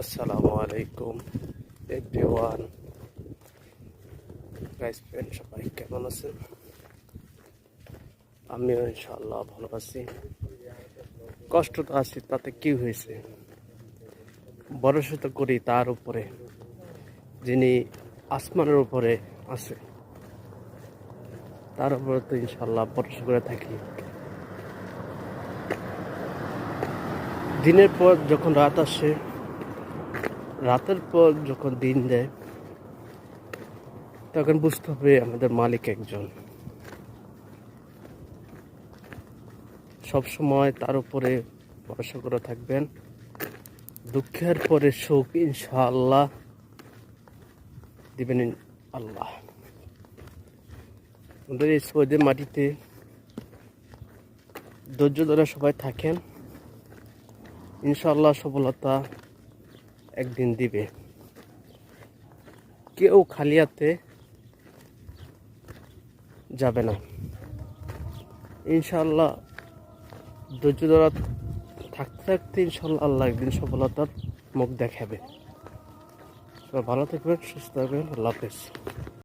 আসসালামু আলাইকুম। Everyone guys friend সবাই কেমন আছেন? আমিও ইনশাআল্লাহ ভালো আছি। কষ্ট তো আছি, তাতে কি হয়েছে? ভরসা তো করি তার উপরে, যিনি আসমানের উপরে আছে, তার উপরে তো ইনশাআল্লাহ ভরসা করে থাকি। দিনের পর যখন রাত আসে রাতের পর যখন দিন দেয়, তখন বুঝতে হবে আমাদের মালিক একজন। সব সময় তার উপরে ভরসা করে থাকবেন। দুঃখের পরে সুখ ইনশাআল্লাহ দিবেন আল্লাহ। আমাদের এই সৌদের মাটিতে ধৈর্য ধরে সবাই থাকেন। ইনশাআল্লাহ সফলতা একদিন দিবে। কেউ খালি হাতে যাবে না। ইনশাআল্লাহ ধৈর্য ধরা থাকতে থাকতে ইনশাল্লাহ আল্লাহ একদিন সফলতার মুখ দেখাবে। সবাই ভালো থাকবেন, সুস্থ থাকবেন, আল্লাহ হাফেজ।